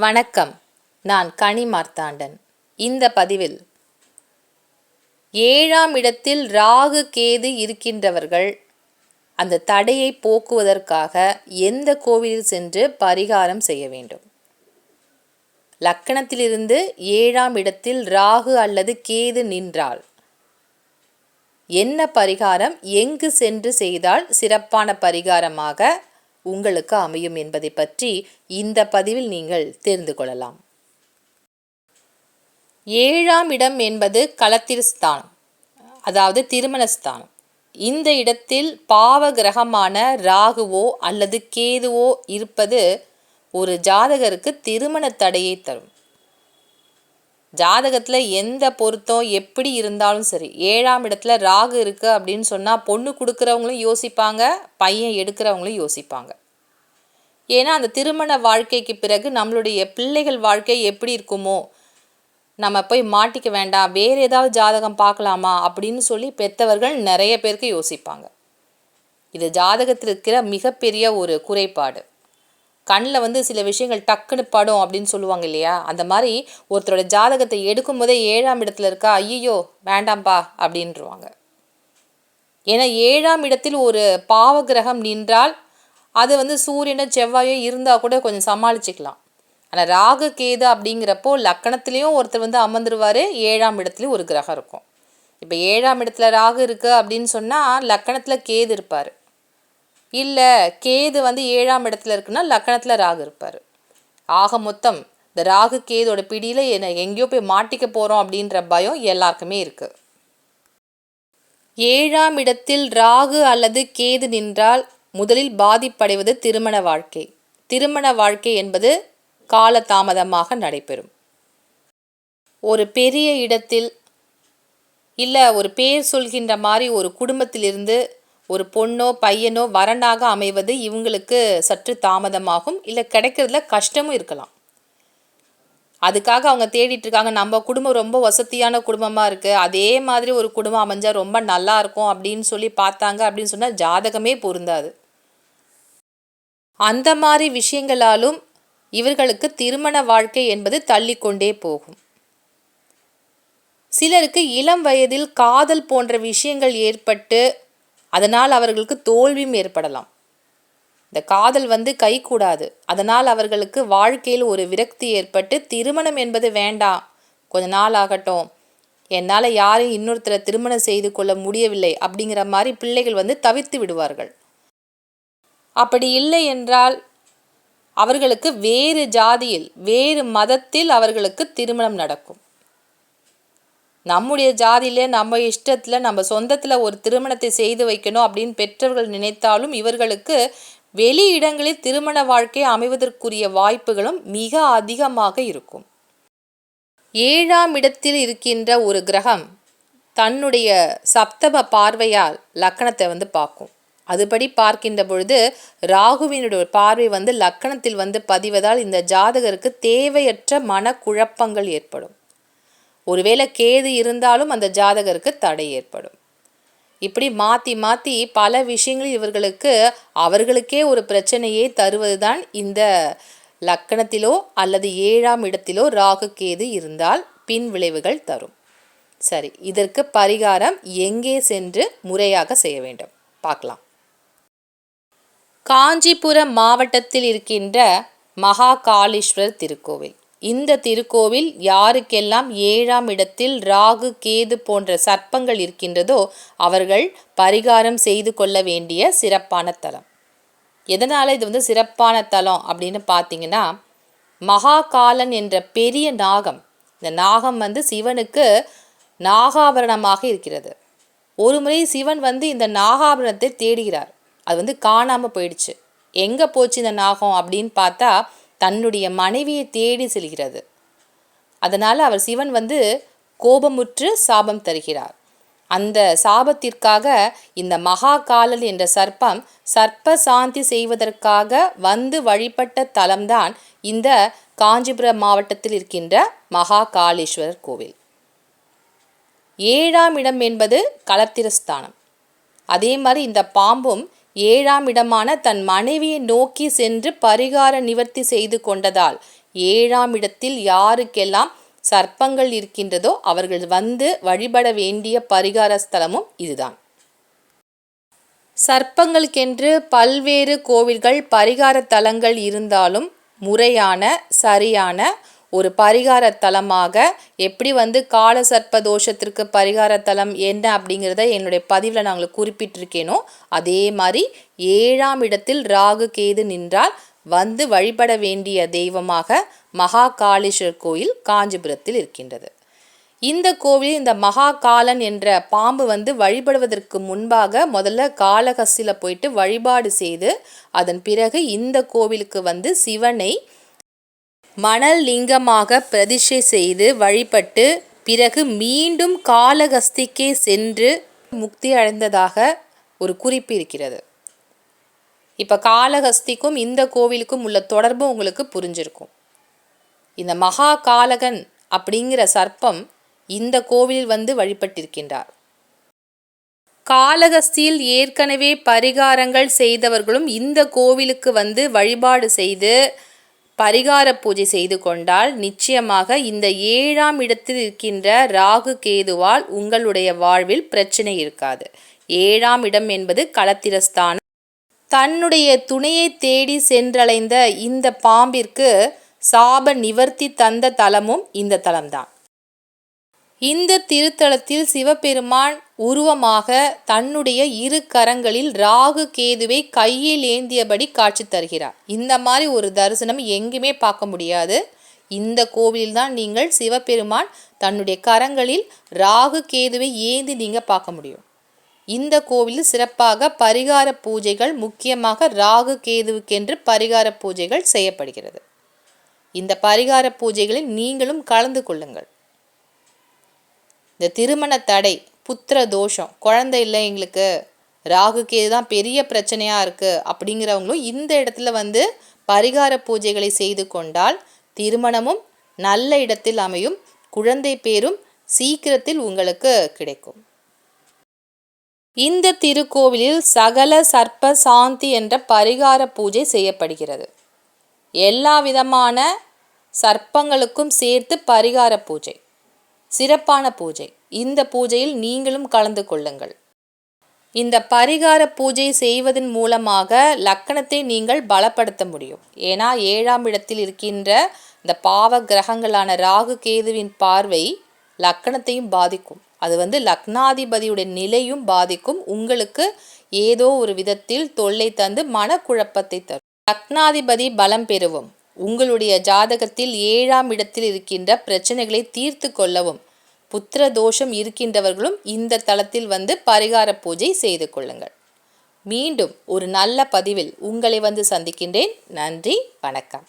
வணக்கம். நான் கனி மார்த்தாண்டன். இந்த பதிவில் ஏழாம் இடத்தில் ராகு கேது இருக்கின்றவர்கள் அந்த தடையை போக்குவதற்காக எந்த கோவிலில் சென்று பரிகாரம் செய்ய வேண்டும்? லக்கணத்திலிருந்து ஏழாம் இடத்தில் ராகு அல்லது கேது நின்றால் என்ன பரிகாரம்? எங்கு சென்று செய்தால் சிறப்பான பரிகாரமாக உங்களுக்கு அமையும் என்பதை பற்றி இந்த பதிவில் நீங்கள் தெரிந்து கொள்ளலாம். ஏழாம் இடம் என்பது களத்திரஸ்தானம் அதாவது திருமணஸ்தானம் இந்த இடத்தில் பாவ கிரகமான ராகுவோ அல்லது கேதுவோ இருப்பது ஒரு ஜாதகருக்கு திருமண தடையை தரும். ஜாதகத்தில் எந்த பொருத்தம் எப்படி இருந்தாலும் சரி ஏழாம் இடத்துல ராகு இருக்குது அப்படின்னு சொன்னால் பொண்ணு கொடுக்குறவங்களும் யோசிப்பாங்க பையன் எடுக்கிறவங்களும் யோசிப்பாங்க. ஏன்னா அந்த திருமண வாழ்க்கைக்கு பிறகு நம்மளுடைய பிள்ளைகள் வாழ்க்கை எப்படி இருக்குமோ நம்ம போய் மாட்டிக்க வேண்டாம் வேறு ஏதாவது ஜாதகம் பார்க்கலாமா அப்படின்னு சொல்லி பெற்றவர்கள் நிறைய பேருக்கு யோசிப்பாங்க. இது ஜாதகத்தில் இருக்கிற மிகப்பெரிய ஒரு குறைபாடு. கண்ணில் வந்து சில விஷயங்கள் டக்குன்னு படும் அப்படின்னு சொல்லுவாங்க இல்லையா? அந்த மாதிரி ஒருத்தரோட ஜாதகத்தை எடுக்கும் போதே ஏழாம் இடத்துல இருக்கா? ஐயோ வேண்டாம்பா அப்படின்ருவாங்க ஏன்னா ஏழாம் இடத்தில் ஒரு பாவ கிரகம் நின்றால் அது வந்து சூரியனோ செவ்வாயோ இருந்தால் கூட கொஞ்சம் சமாளிச்சுக்கலாம். ஆனால் ராகு கேது அப்படிங்கிறப்போ லக்கணத்துலேயும் ஒருத்தர் வந்து அமர்ந்துருவார். ஏழாம் இடத்துலையும் ஒரு கிரகம் இருக்கும். இப்போ ஏழாம் இடத்துல ராகு இருக்குது அப்படின்னு சொன்னால் லக்கணத்தில் கேது இருப்பார். இல்லை கேது வந்து ஏழாம் இடத்துல இருக்குன்னா லக்கணத்தில் ராகு இருப்பார். ஆக மொத்தம் இந்த ராகு கேதோட பிடியில் என்ன எங்கேயோ போய் மாட்டிக்க போகிறோம் அப்படின்ற பயம் எல்லாருக்குமே இருக்குது ஏழாம் இடத்தில் ராகு அல்லது கேது நின்றால் முதலில் பாதிப்படைவது திருமண வாழ்க்கை. திருமண வாழ்க்கை என்பது காலதாமதமாக நடைபெறும். ஒரு பெரிய இடத்தில் இல்லை ஒரு பேர் சொல்கின்ற மாதிரி ஒரு குடும்பத்திலிருந்து ஒரு பொண்ணோ பையனோ வரனாக அமைவது இவங்களுக்கு சற்று தாமதமாகும். இல்லை கிடைக்கிறதுல கஷ்டமும் இருக்கலாம். அதுக்காக அவங்க தேடிட்டு இருக்காங்க. நம்ம குடும்பம் ரொம்ப வசதியான குடும்பமாக இருக்குது அதே மாதிரி ஒரு குடும்பம் அமைஞ்சால் ரொம்ப நல்லா இருக்கும் அப்படின்னு சொல்லி பார்த்தாங்க அப்படின்னு சொன்னால் ஜாதகமே பொருந்தாது. அந்த மாதிரி விஷயங்களாலும் இவர்களுக்கு திருமண வாழ்க்கை என்பது தள்ளிக்கொண்டே போகும். சிலருக்கு இளம் வயதில் காதல் போன்ற விஷயங்கள் ஏற்பட்டு அதனால் அவர்களுக்கு தோல்வியும் ஏற்படலாம். இந்த காதல் வந்து கைகூடாது அதனால் அவர்களுக்கு வாழ்க்கையில் ஒரு விரக்தி ஏற்பட்டு திருமணம் என்பது வேண்டாம். கொஞ்ச நாள் ஆகட்டும். என்னால் யாரையும் இன்னொருத்தரை திருமணம் செய்து கொள்ள முடியவில்லை அப்படிங்கிற மாதிரி பிள்ளைகள் வந்து தவிர்த்து விடுவார்கள். அப்படி இல்லை என்றால் அவர்களுக்கு வேறு ஜாதியில் வேறு மதத்தில் அவர்களுக்கு திருமணம் நடக்கும். நம்முடைய ஜாதியிலே நம்ம இஷ்டத்தில் நம்ம சொந்தத்தில் ஒரு திருமணத்தை செய்து வைக்கணும் அப்படின்னு பெற்றவர்கள் நினைத்தாலும் இவர்களுக்கு வெளி இடங்களில் திருமண வாழ்க்கை அமைவதற்குரிய வாய்ப்புகளும் மிக அதிகமாக இருக்கும். ஏழாம் இடத்தில் இருக்கின்ற ஒரு கிரகம் தன்னுடைய சப்தம பார்வையால் லக்கணத்தை வந்து பார்க்கும். அதுபடி பார்க்கின்ற பொழுது ராகுவினுடைய பார்வை வந்து லக்கணத்தில் வந்து பதிவதால் இந்த ஜாதகருக்கு தேவையற்ற மனக்குழப்பங்கள் ஏற்படும். ஒருவேளை கேது இருந்தாலும் அந்த ஜாதகருக்கு தடை ஏற்படும். இப்படி மாற்றி மாற்றி பல விஷயங்கள் இவர்களுக்கு அவர்களுக்கே ஒரு பிரச்சனையை தருவதுதான் இந்த லக்கணத்திலோ அல்லது ஏழாம் இடத்திலோ ராகு கேது இருந்தால் பின் விளைவுகள் தரும். சரி இதற்கு பரிகாரம் எங்கே சென்று முறையாக செய்ய வேண்டும்? பார்க்கலாம். காஞ்சிபுரம் மாவட்டத்தில் இருக்கின்ற மகா காளீஸ்வரர் திருக்கோவில். இந்த திருக்கோவில் யாருக்கெல்லாம் ஏழாம் இடத்தில் ராகு கேது போன்ற சர்ப்பங்கள் இருக்கின்றதோ அவர்கள் பரிகாரம் செய்து கொள்ள வேண்டிய சிறப்பான தலம். எதனால் இது வந்து சிறப்பான தலம் அப்படின்னு பார்த்தீங்கன்னா மகாகாலன் என்ற பெரிய நாகம் இந்த நாகம் வந்து சிவனுக்கு நாகாபரணமாக இருக்கிறது. ஒரு முறை சிவன் வந்து இந்த நாகாபரணத்தை தேடுகிறார். அது வந்து காணாமல் போயிடுச்சு. எங்கே போச்சு இந்த நாகம் அப்படின்னு பார்த்தா தன்னுடைய மனைவியை தேடி செல்கிறது. அதனால் அவர் சிவன் வந்து கோபமுற்று சாபம் தருகிறார். அந்த சாபத்திற்காக இந்த மகாகாலல் என்ற சர்ப்பம் சர்ப்ப சாந்தி செய்வதற்காக வந்து வழிபட்ட தலம்தான் இந்த காஞ்சிபுரம் மாவட்டத்தில் இருக்கின்ற மகா காளீஸ்வரர் கோவில். ஏழாம் இடம் என்பது களத்திரஸ்தானம் அதே மாதிரி இந்த பாம்பும் ஏழாம் இடமான தன் மனைவியை நோக்கி சென்று பரிகார நிவர்த்தி செய்து கொண்டதால் ஏழாம் இடத்தில் யாருக்கெல்லாம் சர்ப்பங்கள் இருக்கின்றதோ அவர்கள் வந்து வழிபட வேண்டிய பரிகார ஸ்தலமும் இதுதான். சர்ப்பங்களுக்கென்று பல்வேறு கோவில்கள் பரிகார தலங்கள் இருந்தாலும் முறையான சரியான ஒரு பரிகார தலமாக எப்படி வந்து கால சர்ப்ப தோஷத்திற்கு பரிகார தலம் என்ன அப்படிங்கிறத என்னுடைய பதிவில் நான் உங்களுக்கு குறிப்பிட்டிருக்கேனோ அதே மாதிரி ஏழாம் இடத்தில் ராகு கேது நின்றால் வந்து வழிபட வேண்டிய தெய்வமாக மகா காளீஸ்வரர் கோயில் காஞ்சிபுரத்தில் இருக்கின்றது. இந்த கோவிலில் இந்த மகா காலன் என்ற பாம்பு வந்து வழிபடுவதற்கு முன்பாக முதல்ல காலகஸ்தியில் போயிட்டு வழிபாடு செய்து அதன் பிறகு இந்த கோவிலுக்கு வந்து சிவனை மணல் லிங்கமாக பிரதிஷ்டை செய்து வழிபட்டு பிறகு மீண்டும் காலகஸ்திக்கே சென்று முக்தி அடைந்ததாக ஒரு குறிப்பு இருக்கிறது. இப்போ காலகஸ்திக்கும் இந்த கோவிலுக்கும் உள்ள தொடர்பு உங்களுக்கு புரிஞ்சிருக்கும். இந்த மகா காலகன் அப்படிங்கிற சர்ப்பம் இந்த கோவிலில் வந்து வழிபட்டிருக்கின்றார். காலகஸ்தியில் ஏற்கனவே பரிகாரங்கள் செய்தவர்களும் இந்த கோவிலுக்கு வந்து வழிபாடு செய்து பரிகார பூஜை செய்து கொண்டால் நிச்சயமாக இந்த ஏழாம் இடத்தில் இருக்கின்ற ராகு கேதுவால் உங்களுடைய வாழ்வில் பிரச்சனை இருக்காது. ஏழாம் இடம் என்பது களத்திரஸ்தானம். தன்னுடைய துணையை தேடி சென்றடைந்த இந்த பாம்பிற்கு சாப நிவர்த்தி தந்த தலமும் இந்த தலம்தான். இந்த திருத்தலத்தில் சிவபெருமான் உருவமாக தன்னுடைய இரு கரங்களில் ராகு கேதுவை கையில் ஏந்தியபடி காட்சி தருகிறார். இந்த மாதிரி ஒரு தரிசனம் எங்குமே பார்க்க முடியாது. இந்த கோவிலில் நீங்கள் சிவபெருமான் தன்னுடைய கரங்களில் ராகு கேதுவை ஏந்தி நீங்கள் பார்க்க முடியும். இந்த கோவிலில் சிறப்பாக பரிகார பூஜைகள் முக்கியமாக ராகு கேதுவுக்கென்று பரிகார பூஜைகள் செய்யப்படுகிறது. இந்த பரிகார பூஜைகளில் நீங்களும் கலந்து கொள்ளுங்கள். இந்த திருமண தடை புத்திர தோஷம். குழந்தை இல்லை எங்களுக்கு. ராகுக்கு தான் பெரிய பிரச்சனையாக இருக்குது அப்படிங்கிறவங்களும் இந்த இடத்துல வந்து பரிகார பூஜைகளை செய்து கொண்டால் திருமணமும் நல்ல இடத்தில் அமையும். குழந்தை பேரும் சீக்கிரத்தில் உங்களுக்கு கிடைக்கும். இந்த திருக்கோவிலில் சகல சர்ப்ப சாந்தி என்ற பரிகார பூஜை செய்யப்படுகிறது. எல்லா விதமான சர்ப்பங்களுக்கும் சேர்த்து பரிகார பூஜை. சிறப்பான பூஜை. இந்த பூஜையில் நீங்களும் கலந்து கொள்ளுங்கள். இந்த பரிகார பூஜை செய்வதன் மூலமாக லக்கணத்தை நீங்கள் பலப்படுத்த முடியும். ஏன்னா ஏழாம் இடத்தில் இருக்கின்ற இந்த பாவ கிரகங்களான ராகு கேதுவின் பார்வை லக்கணத்தையும் பாதிக்கும். அது வந்து லக்னாதிபதியுடைய நிலையும் பாதிக்கும். உங்களுக்கு ஏதோ ஒரு விதத்தில் தொல்லை தந்து மனக்குழப்பத்தை தரும். லக்னாதிபதி பலம் பெறுவோம். உங்களுடைய ஜாதகத்தில் ஏழாம் இடத்தில் இருக்கின்ற பிரச்சனைகளை தீர்த்து கொள்ளவும் புத்திர தோஷம் இருக்கின்றவர்களும் இந்த தளத்தில் வந்து பரிகார பூஜை செய்து கொள்ளுங்கள். மீண்டும் ஒரு நல்ல பதிவில் உங்களை வந்து சந்திக்கின்றேன். நன்றி வணக்கம்.